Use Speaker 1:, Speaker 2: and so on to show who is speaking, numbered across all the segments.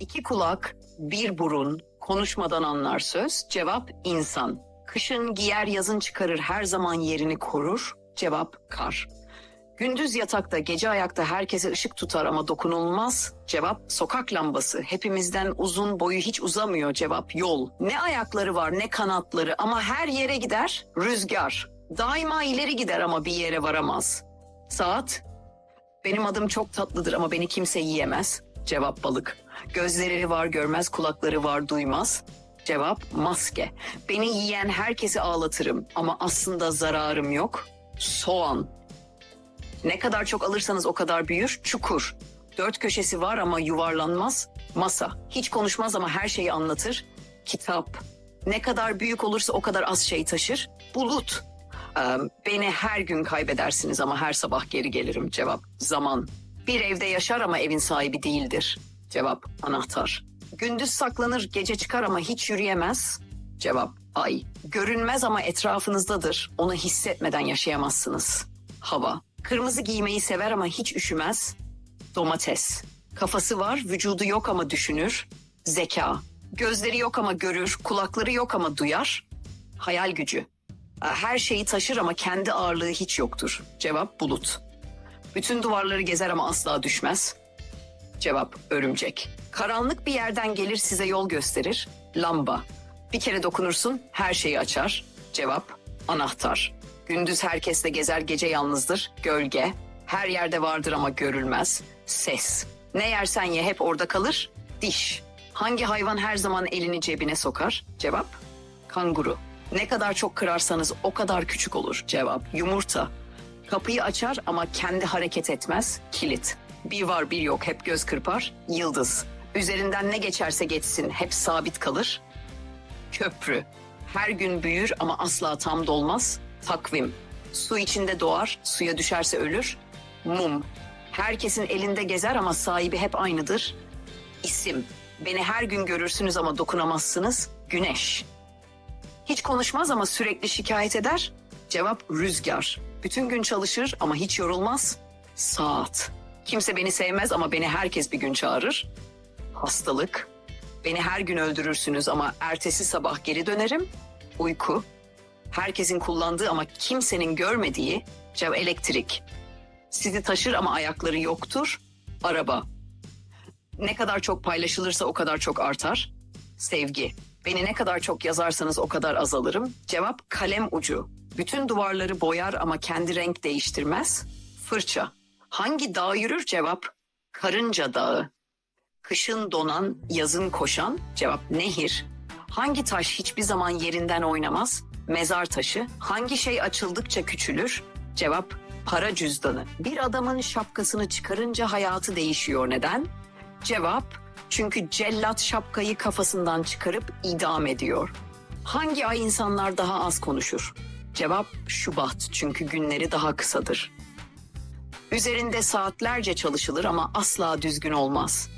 Speaker 1: İki kulak, bir burun, konuşmadan anlar söz. Cevap insan. Kışın giyer yazın çıkarır her zaman yerini korur. Cevap kar. Gündüz yatakta gece ayakta herkese ışık tutar ama dokunulmaz. Cevap sokak lambası. Hepimizden uzun boyu hiç uzamıyor. Cevap yol. Ne ayakları var ne kanatları ama her yere gider. Rüzgar. Daima ileri gider ama bir yere varamaz. Saat. Benim adım çok tatlıdır ama beni kimse yiyemez. Cevap balık. Gözleri var görmez, kulakları var duymaz. Cevap maske. Beni yiyen herkesi ağlatırım ama aslında zararım yok. Soğan. Ne kadar çok alırsanız o kadar büyür. Çukur. Dört köşesi var ama yuvarlanmaz. Masa. Hiç konuşmaz ama her şeyi anlatır. Kitap. Ne kadar büyük olursa o kadar az şey taşır. Bulut. Ee, beni her gün kaybedersiniz ama her sabah geri gelirim. Cevap zaman. Bir evde yaşar ama evin sahibi değildir. Cevap anahtar. Gündüz saklanır gece çıkar ama hiç yürüyemez. Cevap ay. Görünmez ama etrafınızdadır. Onu hissetmeden yaşayamazsınız. Hava. Kırmızı giymeyi sever ama hiç üşümez. Domates. Kafası var, vücudu yok ama düşünür. Zeka. Gözleri yok ama görür, kulakları yok ama duyar. Hayal gücü. Her şeyi taşır ama kendi ağırlığı hiç yoktur. Cevap bulut. Bütün duvarları gezer ama asla düşmez. Cevap örümcek. Karanlık bir yerden gelir size yol gösterir. Lamba. Bir kere dokunursun her şeyi açar. Cevap anahtar. Gündüz herkesle gezer gece yalnızdır. Gölge. Her yerde vardır ama görülmez. Ses. Ne yersen ye hep orada kalır. Diş. Hangi hayvan her zaman elini cebine sokar? Cevap kanguru. Ne kadar çok kırarsanız o kadar küçük olur. Cevap yumurta. Kapıyı açar ama kendi hareket etmez. Kilit. Bir var bir yok hep göz kırpar. Yıldız. Üzerinden ne geçerse geçsin hep sabit kalır. Köprü. Her gün büyür ama asla tam dolmaz. Takvim. Su içinde doğar, suya düşerse ölür. Mum. Herkesin elinde gezer ama sahibi hep aynıdır. İsim. Beni her gün görürsünüz ama dokunamazsınız. Güneş. Hiç konuşmaz ama sürekli şikayet eder. Cevap rüzgar. Bütün gün çalışır ama hiç yorulmaz. Saat. Kimse beni sevmez ama beni herkes bir gün çağırır. Hastalık. Beni her gün öldürürsünüz ama ertesi sabah geri dönerim. Uyku. Herkesin kullandığı ama kimsenin görmediği. Cevap elektrik. Sizi taşır ama ayakları yoktur. Araba. Ne kadar çok paylaşılırsa o kadar çok artar. Sevgi. Beni ne kadar çok yazarsanız o kadar azalırım. Cevap kalem ucu. Bütün duvarları boyar ama kendi renk değiştirmez. Fırça. Hangi dağ yürür? Cevap Karınca Dağı. Kışın donan, yazın koşan. Cevap nehir. Hangi taş hiçbir zaman yerinden oynamaz? Mezar taşı. Hangi şey açıldıkça küçülür? Cevap para cüzdanı. Bir adamın şapkasını çıkarınca hayatı değişiyor. Neden? Cevap çünkü cellat şapkayı kafasından çıkarıp idam ediyor. Hangi ay insanlar daha az konuşur? Cevap Şubat çünkü günleri daha kısadır. Üzerinde saatlerce çalışılır ama asla düzgün olmaz.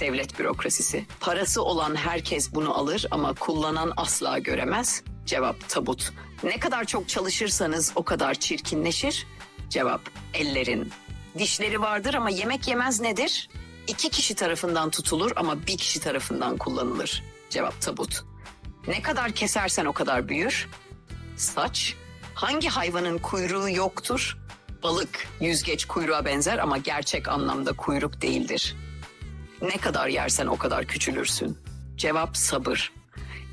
Speaker 1: Devlet bürokrasisi. Parası olan herkes bunu alır ama kullanan asla göremez. Cevap tabut. Ne kadar çok çalışırsanız o kadar çirkinleşir. Cevap ellerin. Dişleri vardır ama yemek yemez nedir? İki kişi tarafından tutulur ama bir kişi tarafından kullanılır. Cevap tabut. Ne kadar kesersen o kadar büyür. Saç. Hangi hayvanın kuyruğu yoktur? Balık yüzgeç kuyruğa benzer ama gerçek anlamda kuyruk değildir. Ne kadar yersen o kadar küçülürsün. Cevap sabır.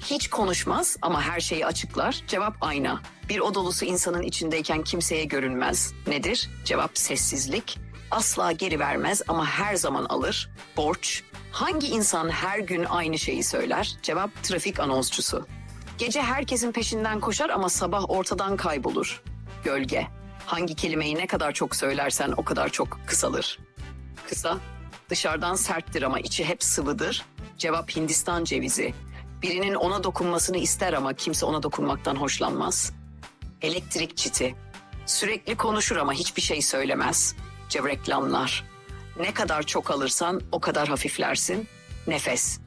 Speaker 1: Hiç konuşmaz ama her şeyi açıklar. Cevap ayna. Bir o insanın içindeyken kimseye görünmez. Nedir? Cevap sessizlik. Asla geri vermez ama her zaman alır. Borç. Hangi insan her gün aynı şeyi söyler? Cevap trafik anonsçusu. Gece herkesin peşinden koşar ama sabah ortadan kaybolur. Gölge. Hangi kelimeyi ne kadar çok söylersen o kadar çok kısalır. Kısa. Dışarıdan serttir ama içi hep sıvıdır. Cevap Hindistan cevizi. Birinin ona dokunmasını ister ama kimse ona dokunmaktan hoşlanmaz. Elektrik çiti. Sürekli konuşur ama hiçbir şey söylemez. Cevap reklamlar. Ne kadar çok alırsan o kadar hafiflersin. Nefes.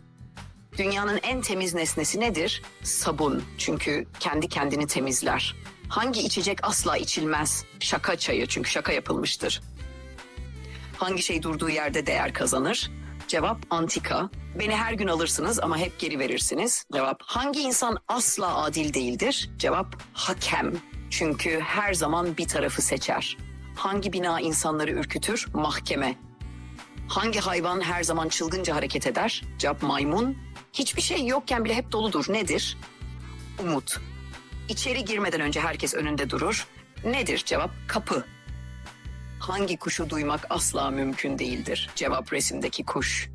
Speaker 1: Dünyanın en temiz nesnesi nedir? Sabun. Çünkü kendi kendini temizler. Hangi içecek asla içilmez? Şaka çayı çünkü şaka yapılmıştır. Hangi şey durduğu yerde değer kazanır? Cevap antika. Beni her gün alırsınız ama hep geri verirsiniz. Cevap hangi insan asla adil değildir? Cevap hakem. Çünkü her zaman bir tarafı seçer. Hangi bina insanları ürkütür? Mahkeme. Hangi hayvan her zaman çılgınca hareket eder? Cevap maymun. Hiçbir şey yokken bile hep doludur. Nedir? Umut. İçeri girmeden önce herkes önünde durur. Nedir? Cevap kapı. Hangi kuşu duymak asla mümkün değildir? Cevap resimdeki kuş.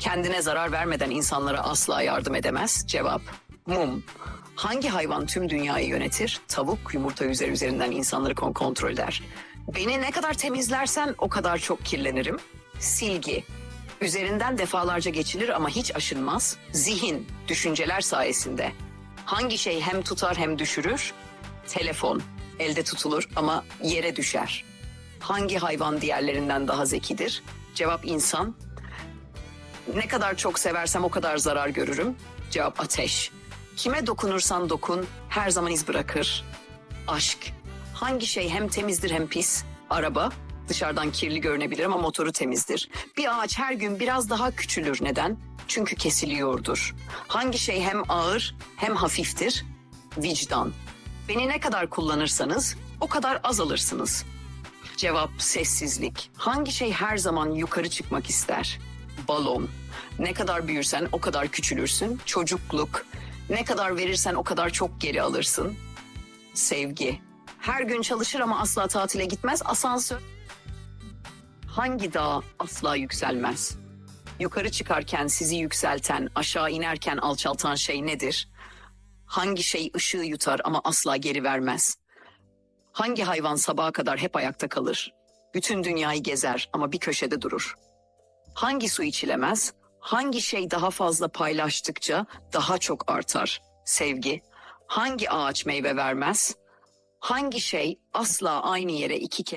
Speaker 1: Kendine zarar vermeden insanlara asla yardım edemez. Cevap mum. Hangi hayvan tüm dünyayı yönetir? Tavuk yumurta üzeri üzerinden insanları kon- kontrol eder. Beni ne kadar temizlersen o kadar çok kirlenirim. Silgi. Üzerinden defalarca geçilir ama hiç aşınmaz. Zihin, düşünceler sayesinde. Hangi şey hem tutar hem düşürür? Telefon. Elde tutulur ama yere düşer. Hangi hayvan diğerlerinden daha zekidir? Cevap insan. Ne kadar çok seversem o kadar zarar görürüm. Cevap ateş. Kime dokunursan dokun her zaman iz bırakır. Aşk. Hangi şey hem temizdir hem pis? Araba. Dışarıdan kirli görünebilir ama motoru temizdir. Bir ağaç her gün biraz daha küçülür. Neden? Çünkü kesiliyordur. Hangi şey hem ağır hem hafiftir? Vicdan. Beni ne kadar kullanırsanız o kadar az alırsınız. Cevap sessizlik. Hangi şey her zaman yukarı çıkmak ister? Balon. Ne kadar büyürsen o kadar küçülürsün. Çocukluk. Ne kadar verirsen o kadar çok geri alırsın. Sevgi. Her gün çalışır ama asla tatile gitmez. Asansör. Hangi dağ asla yükselmez? Yukarı çıkarken sizi yükselten, aşağı inerken alçaltan şey nedir? Hangi şey ışığı yutar ama asla geri vermez? Hangi hayvan sabaha kadar hep ayakta kalır? Bütün dünyayı gezer ama bir köşede durur. Hangi su içilemez? Hangi şey daha fazla paylaştıkça daha çok artar? Sevgi. Hangi ağaç meyve vermez? Hangi şey asla aynı yere iki kez